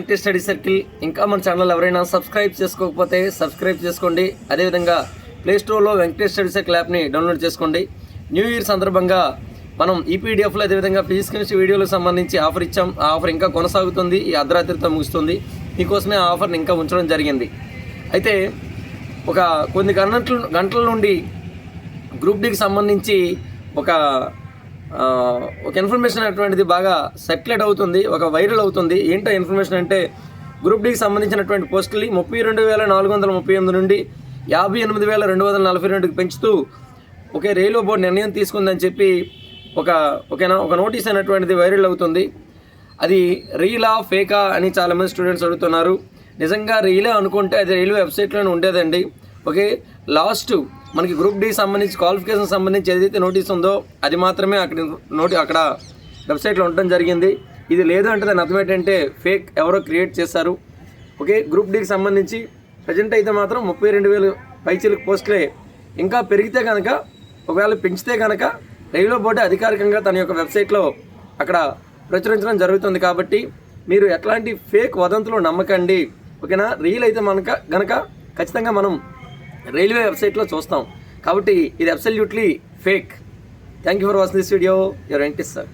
Venkatesh study circle. ఇంకా మన channel ఎవరైనా సబ్స్క్రైబ్ చేసుకోకపోతే సబ్స్క్రైబ్ చేసుకోండి. అదేవిధంగా ప్లేస్టోర్లో వెంకటేష్ స్టడీ సర్కిల్ యాప్ని డౌన్లోడ్ చేసుకోండి. న్యూ ఇయర్ సందర్భంగా మనం ఈ పీడిఎఫ్లో అదేవిధంగా ఫిజిక్స్ కెమిస్ట్రీ వీడియోలకు సంబంధించి ఆఫర్ ఇచ్చాం. ఆ ఆఫర్ ఇంకా కొనసాగుతుంది. ఈ అర్ధరాత్రితో ముగుస్తుంది. మీకోసమే ఆ ఆఫర్ని ఇంకా ఉంచడం జరిగింది. అయితే ఒక కొన్ని గంటల గంటల నుండి గ్రూప్ డికి సంబంధించి ఒక ఒక ఇన్ఫర్మేషన్ అటువంటిది బాగా సర్క్యులేట్ అవుతుంది ఒక వైరల్ అవుతుంది. ఏంటో ఇన్ఫర్మేషన్ అంటే గ్రూప్ డికి సంబంధించినటువంటి పోస్టులు ముప్పై రెండు వేల నాలుగు వందల ముప్పై ఎనిమిది నుండి యాభై ఎనిమిది వేల రెండు వందల నలభై రెండుకి పెంచుతూ ఒకే రైల్వే బోర్డు నిర్ణయం తీసుకుందని చెప్పి ఒక ఓకేనా ఒక నోటీస్ అనేటువంటిది వైరల్ అవుతుంది. అది రీలా ఫేకా అని చాలామంది స్టూడెంట్స్ అడుగుతున్నారు. నిజంగా రీలే అనుకుంటే అది రైల్వే వెబ్సైట్లోనే ఉండేదండి. ఓకే లాస్ట్ మనకి గ్రూప్ డి సంబంధించి క్వాలిఫికేషన్ సంబంధించి ఏదైతే నోటీస్ ఉందో అది మాత్రమే అక్కడ నోటి అక్కడ వెబ్సైట్లో ఉండటం జరిగింది. ఇది లేదు అంటే దాని అర్థం ఏంటంటే ఫేక్ ఎవరో క్రియేట్ చేశారు. ఓకే గ్రూప్ డికి సంబంధించి ప్రజెంట్ అయితే మాత్రం ముప్పై రెండు వేలు పైచీలకు పోస్టులే. ఇంకా పెరిగితే కనుక ఒకవేళ పెంచితే కనుక రైల్వే బోర్డు అధికారికంగా తన యొక్క వెబ్సైట్లో అక్కడ ప్రచురించడం జరుగుతుంది కాబట్టి మీరు ఎట్లాంటి ఫేక్ వదంతులు నమ్మకండి. ఓకేనా? రీల్ అయితే మనక గనక ఖచ్చితంగా మనం రైల్వే వెబ్సైట్లో చూస్తాం. కాబట్టి ఇది absolutely fake. Thank you for watching this video. Your Venkatesh sir.